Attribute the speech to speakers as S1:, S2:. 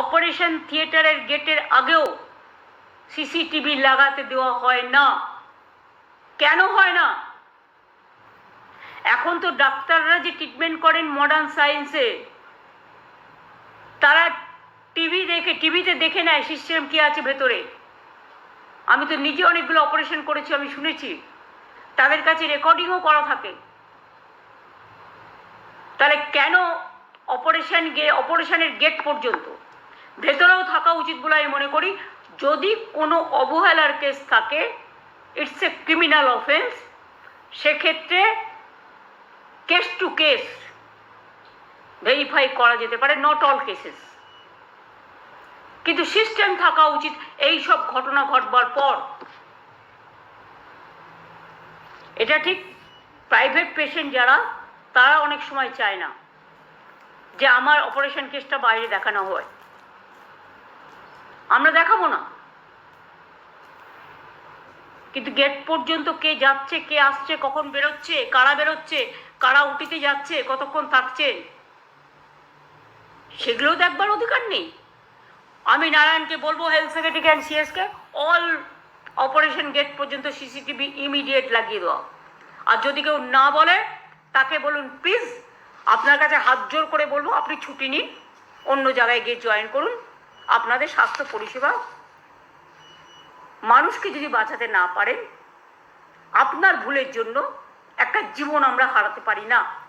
S1: Operation থিয়েটারের গেটের আগেও সিসিটিভি লাগাতে দেওয়া হয় না। কেন হয় না? এখন তো ডাক্তাররা যে ট্রিটমেন্ট করেন মডার্ন সায়েন্সে তারা টিভি দেখে টিভিতে দেখে নেয় সিস্টেম কি আছে ভেতরে। আমি তো নিজে অনেকগুলো অপারেশন করেছি, আমি শুনেছি। তাদের কাছে রেকর্ডিংও করা থাকে। তাহলে কেন অপারেশন গে অপারেশনের গেট পর্যন্ত ভেতরেও থাকা উচিত বলে আমি মনে করি। যদি কোনো অবহেলার কেস থাকে ইটস এ ক্রিমিনাল অফেন্স সেক্ষেত্রে কেস টু কেস ভেরিফাই করা যেতে পারে নট অল কেসেস কিন্তু সিস্টেম থাকা উচিত, এই সব ঘটনা ঘটবার পর। এটা ঠিক প্রাইভেট পেশেন্ট যারা, তারা অনেক সময় চায় না যে আমার অপারেশন কেসটা বাইরে দেখানো হয়। আমরা দেখাবো না। কিন্তু গেট পর্যন্ত কে যাচ্ছে, কে আসছে, কখন বেরোচ্ছে, কারা বেরোচ্ছে, কারা উটিতে যাচ্ছে, কতক্ষণ থাকছে সেগুলোও দেখবার অধিকার নেই। আমি নারায়ণকে বলব হেলথ সেক্রেটারি অ্যান্ড সিএসকে অল অপারেশন গেট পর্যন্ত সিসিটিভি ইমিডিয়েট লাগিয়ে দেওয়া। আর যদি কেউ না বলে, তাকে বলুন প্লিজ আপনার কাছে হাত জোর করে বলব, আপনি ছুটি নিন, অন্য জায়গায় গিয়ে জয়েন করুন। আপনাদের স্বাস্থ্য পরিষেবা? মানুষকে যদি বাঁচাতে না পারেন, আপনার ভুলের জন্য একটা জীবন আমরা হারাতে পারি না।